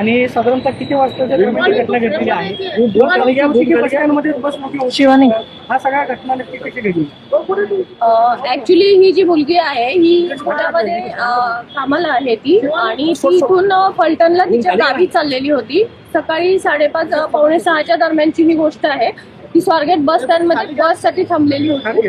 आणि साधारणतः किती ही घटना घडलेली आहे? बस मोठी होती. शिवानी. हा सगळा घटना नक्की कशी घडली? ऍक्च्युली ही जी मुलगी आहे ही पुण्यामध्ये कामाला आहे ती आणि ती इथून फलटणला तिच्या गावी चाललेली होती. सकाळी साडेपाच पावणे सहाच्या दरम्यानची ही गोष्ट आहे. ती स्वारगेट बस स्टँडमध्ये बससाठी थांबलेली होती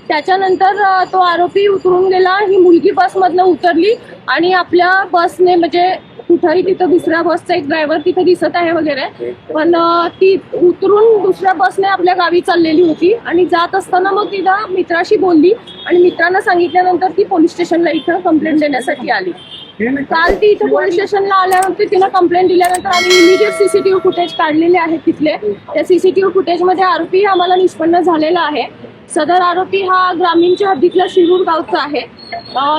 त्याच्यानंतर तो आरोपी उतरून गेला. ही मुलगी बसमधनं उतरली आणि आपल्या बसने म्हणजे कुठंही तिथं दुसऱ्या बसचा एक ड्रायव्हर तिथे दिसत आहे वगैरे. पण ती उतरून दुसऱ्या बसने आपल्या गावी चाललेली होती आणि जात असताना मग तिला मित्राशी बोलली आणि मित्रांना सांगितल्यानंतर ती पोलीस स्टेशनला इथं कंप्लेंट देण्यासाठी आली. काल ती इथं पोलीस स्टेशनला आल्यानंतर तिनं कंप्लेंट दिल्यानंतर आम्ही इमिजिएट सीसीटीव्ही फुटेज काढलेले आहेत तिथले. त्या सीसीटीव्ही फुटेजमध्ये आरोपी आम्हाला निष्पन्न झालेला आहे. सदर आरोपी हा ग्रामीणच्या हद्दीतला शिरूर गावचा आहे.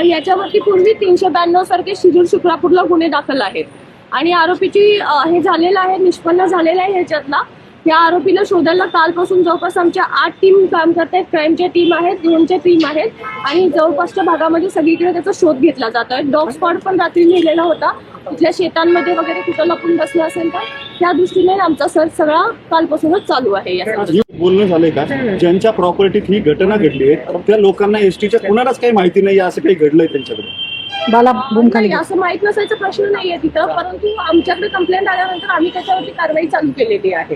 याच्यावरती पूर्वी तीनशे ब्याण्णव सारखे शिरूर शुक्रापूरला गुन्हे दाखल आहेत. आणि आरोपीची हे झालेलं आहे निष्पन्न झालेलं आहे ह्याच्यातला. या आरोपीला शोधायला कालपासून जवळपास आमच्या आठ टीम काम करत आहेत क्राईमच्या टीम आहेत ड्रोनच्या टीम आहेत. आणि जवळपासच्या भागामध्ये सगळीकडे त्याचा शोध घेतला जातोय डॉग स्पॉट पण रात्री नेलेला होता. तिथल्या शेतांमध्ये वगैरे कुठं लपून बसलं असेल तर त्या दृष्टीने आमचा सर्च सगळा कालपासूनच चालू आहे या बोलणं झालंय का? ज्यांच्या प्रॉपर्टीत ही घटना घडली आहे त्या लोकांना एसटीच्या कुणालाच काही माहिती नाही असं काही घडलंय त्यांच्याकडे? बाला नाही असं माहीत नसायचा प्रश्न नाहीये तिथं परंतु आमच्याकडे कंप्लेंट आल्यानंतर आम्ही त्याच्यावरती कारवाई चालू केलेली आहे.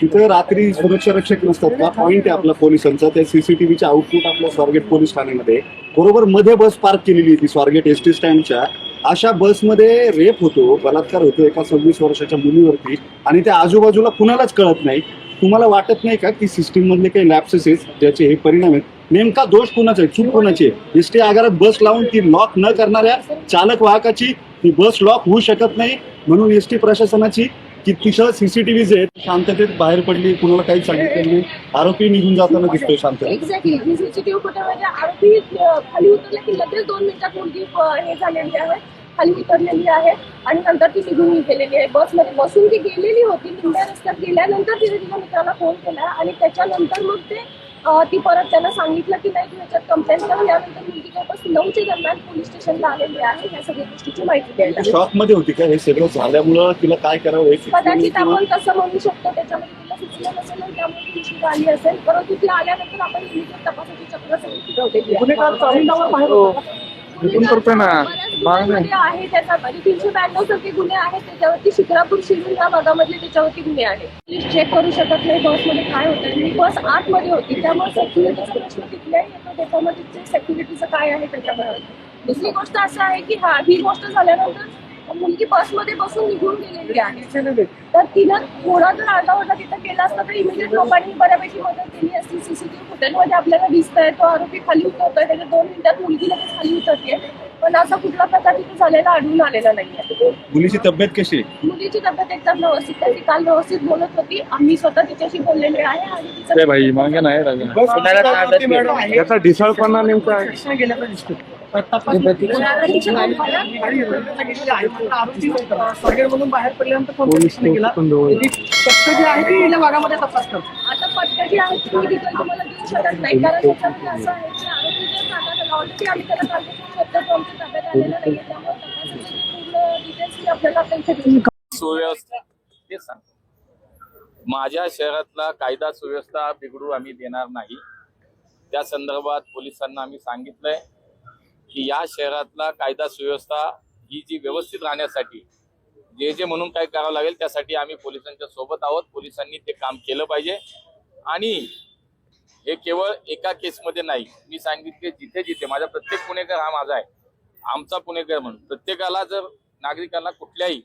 तिथं रात्री सुरक्षा रक्षक नसतात का? पॉईंट आहे आपला पोलिसांचा. त्या सीसीटीव्हीच्या आउटपुट आपल्या स्वारगेट पोलीस ठाण्यामध्ये. बरोबर मध्ये बस पार्क केलेली होती स्वारगेट एस टी स्टँडच्या अशा बसमध्ये रेप होतो बलात्कार होतो एका सव्वीस वर्षाच्या मुलीवरती. आणि त्या आजूबाजूला कुणालाच कळत नाही. तुम्हाला वाटत नाही का की सिस्टीम मधले काही लॅप्सेस आहेत ज्याचे हे परिणाम आहेत? नेमका दोष कुणाचा आहे? चूक कुणाची आहे? एस टी आगारात बस लावून ती लॉक न करणाऱ्या चालक वाहकाची ती बस लॉक होऊ शकत नाही. म्हणून एस टी प्रशासनाची की तिथं सीसीटीव्ही आहेत शांततेत बाहेर पडली कुणाला काही सांगितलं नाही. आरोपी निघून जाताना दिसतोय शांततेत एक्झॅक्टली सीसीटीव्ही आरोपी खाली की लगेच दोन मिनिटात मुलगी हे खाली उतरलेली आहे आणि नंतर ती निघून गेलेली आहे. बसमध्ये बसून ती गेलेली होती. निम्म्या रस्त्यात गेल्यानंतर तिने तिच्या मित्राला फोन केला आणि त्याच्यानंतर मग ते ती परत त्यांना सांगितलं की नाही तू याच्यात कंप्लेंट कर. यानंतर मुलगी जवळपास नऊच्या दरम्यान पोलीस स्टेशनला आलेली आहे. या सगळ्या गोष्टीची माहिती द्यायला. शॉकमध्ये होती का? हे सगळं झाल्यामुळं तिला काय करावं हे कदाचित आपण तसं म्हणू शकतो. त्याच्यामध्ये तिला सुचलं नसेल आणि त्यामुळे ती उशीर आली असेल. परंतु ती आल्यानंतर आपण इमिजिएट तपासाची चक्र सगळी फिरवलेली इथून करतोय ना माग नाही. आहे त्याचा तीनशे ब्याण्णव सारखे गुन्हे आहेत त्याच्यावरती शिक्रापूर शिरूर या भागामधले त्याच्यावरती गुन्हे आहेत. पोलीस चेक करू शकत नाही बसमध्ये काय होतं आणि बस आतमध्ये होती त्यामुळे सेक्युरिटीचा प्रश्न तिथल्याही येतो त्याच्यामध्ये सेक्युरिटीचं काय आहे त्याच्यामध्ये दुसरी गोष्ट असं आहे की हा ही गोष्ट झाल्यानंतर मुलगी बसमध्ये बसून निघून गेलेली आहे. तर तिनं थोडा जर आरडाओरडा तिथं केला असता तर इमिजिएट लोकांनी बऱ्यापैकी मदत केली असती. सीसीटीव्ही फुटेजमध्ये आपल्याला दिसतंय. तो आरोपी खाली उतरतोय. त्याच्या दोन मिनिटात मुलगी लगेच खाली उतरते. पण असा कुठला प्रकार तिथे झालेला आढळून आलेला नाहीये. मुलीची तब्येत कशी? आहे मुलीची तब्येत एकदम व्यवस्थित आहे. ती काल व्यवस्थित बोलत होती. आम्ही स्वतः तिच्याशी बोललेले आहे आणि तिचं भाई मागे नाही बस. याचा ढिसाळपणा नेमका आहे. कृष्णा गेल्याचा दिसतो स्वर्गेमधून बाहेर पडल्यानंतर कोणत्या पोलीस दिशेने गेला पण जवळ. त्याची तक्क जी आहे ती या भागामध्ये तपास करतो आता पटका जी आहे ती डिटेल तुम्हाला देऊ शकत नाही. कारण त्याच्यामध्ये असं आहे की आरोपी जर ताब्यात आला ऑलरेडी आम्ही त्याला कालपासून शोधतो आमच्या ताब्यात आलेला नाहीये त्यामुळे तपासाची पूर्ण डिटेल्स आपल्याला त्यांच्या देऊ सुव्यवस्था. तेच सांग माझ्या शहरातला कायदा सुव्यवस्था बिघडू आम्ही देणार नाही. त्या संदर्भात पोलिसांना आम्ही सांगितलंय. की या शहरातला कायदा सुव्यवस्था ही जी व्यवस्थित राहण्यासाठी जे जे म्हणून काय करावं लागेल त्यासाठी आम्ही पोलिसांच्या सोबत आहोत. पोलिसांनी ते काम केलं पाहिजे. आणि हे केवळ एका केसमध्ये नाही मी सांगितले जिथे जिथे माझा प्रत्येक पुणेकर हा माझा आहे. आमचा पुणेकर म्हणून. प्रत्येकाला जर नागरिकांना कुठल्याही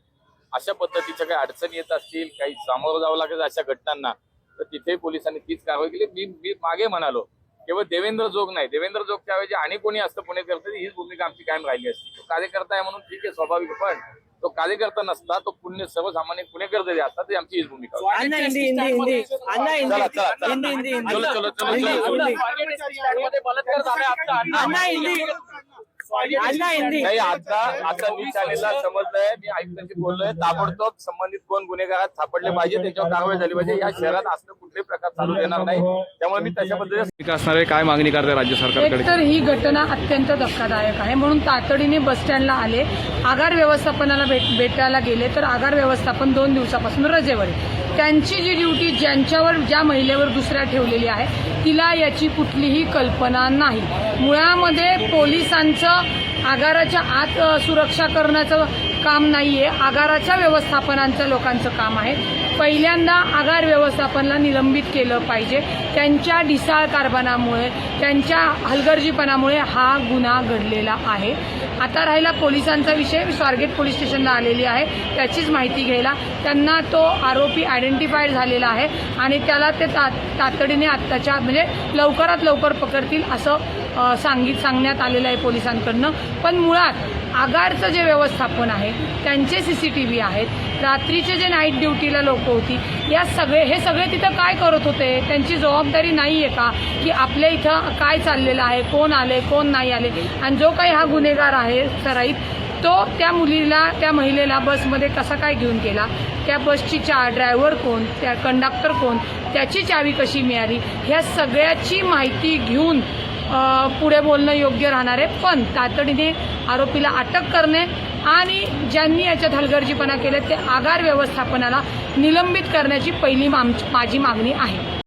अशा पद्धतीच्या काही अडचणी येत असतील काही सामोरं जावं लागेल अशा घटनांना तर तिथेही पोलिसांनी तीच कारवाई केली. मी मी मागे म्हणालो केवळ देवेंद्र जोग नाही देवेंद्र जोगच्या ऐवजी आणि कोणी असतं पुणेकर तरी हीच भूमिका आमची कायम राहिली असती तो कार्यकर्ता आहे म्हणून ठीक आहे स्वाभाविक. पण तो कार्यकर्ता नसता तो पुण्य सर्वसामान्य पुणेकर जरी असता तरी आमची हीच भूमिका होती. अण्णा हिंदी हिंदी हिंदी अण्णा हिंदी चला, चला, चला. हिंदी हिंदी हिंदी चलो, चलो, चलो, हिंदी, चलो. हिंदी. अण्णा हिंदी अण्णा हिंदी नाही आता आता मी चॅनेलला समजलंय मी आयुक्तांशी बोललोय. ताबडतोब संबंधित कोण गुन्हेगारात सापडले पाहिजे त्याच्यावर कारवाई झाली पाहिजे. या शहरात असलं कुठलेही प्रकार चालू देणार नाही. त्यामुळे मी तशा पद्धतीने असणार काय मागणी करते राज्य सरकारकडे? तर ही घटना अत्यंत धक्कादायक आहे. म्हणून तातडीने बसस्टँडला आले. आगार व्यवस्थापनाला भेट भेटायला गेले तर आगार व्यवस्थापन दोन दिवसापासून रजेवर आहे. त्यांची जी ड्युटी ज्यांच्यावर ज्या महिलेवर दुसऱ्या ठेवलेली आहे तिला याची कुठलीही कल्पना नाही. मुळामध्ये पोलिसांचं आगाराच्या आत सुरक्षा करण्याचं काम नाहीये. आगाराच्या व्यवस्थापनांचं लोकांचं काम आहे. पहिल्यांदा आगार व्यवस्थापनला निलंबित केलं पाहिजे. त्यांच्या ढिसाळ कारभारामुळे त्यांच्या हलगर्जीपणामुळे हा गुन्हा घडलेला आहे. आता राहिला पोलिसांचा विषय. स्वारगेट पोलीस स्टेशनला आलेली आहे. त्याचीच माहिती घ्यायला. त्यांना तो आरोपी आयडेंटिफाईड झालेला आहे आणि त्याला ते ता तातडीने आत्ताच्या म्हणजे लवकरात लवकर पकडतील असं सांगित सांगण्यात आलेलं आहे पोलिसांकडनं. पण मुळात आगारचं जे व्यवस्थापन आहे त्यांचे सी सी टी व्ही आहेत रात्रीचे जे नाईट ड्युटीला लोक होती या सगळे हे सगळे तिथं काय करत होते? त्यांची जबाबदारी नाही आहे का? की आपल्या इथं काय चाललेलं आहे? कोण आले? कोण नाही आले? आणि जो काही हा गुन्हेगार आहे सराईत तो त्या मुलीला त्या महिलेला बसमध्ये कसा काय घेऊन गेला? त्या बसची चा ड्रायव्हर कोण? त्या कंडक्टर कोण? त्याची चावी कशी मिळाली? ह्या सगळ्याची माहिती घेऊन पुढे बोलणं योग्य राहणार आहे. पण तातडीने आरोपीला अटक करणे आणि ज्यांनी याच्यात हलगर्जीपणा केले ते आगार व्यवस्थापनाला निलंबित करण्याची पहिली माझी मागणी आहे.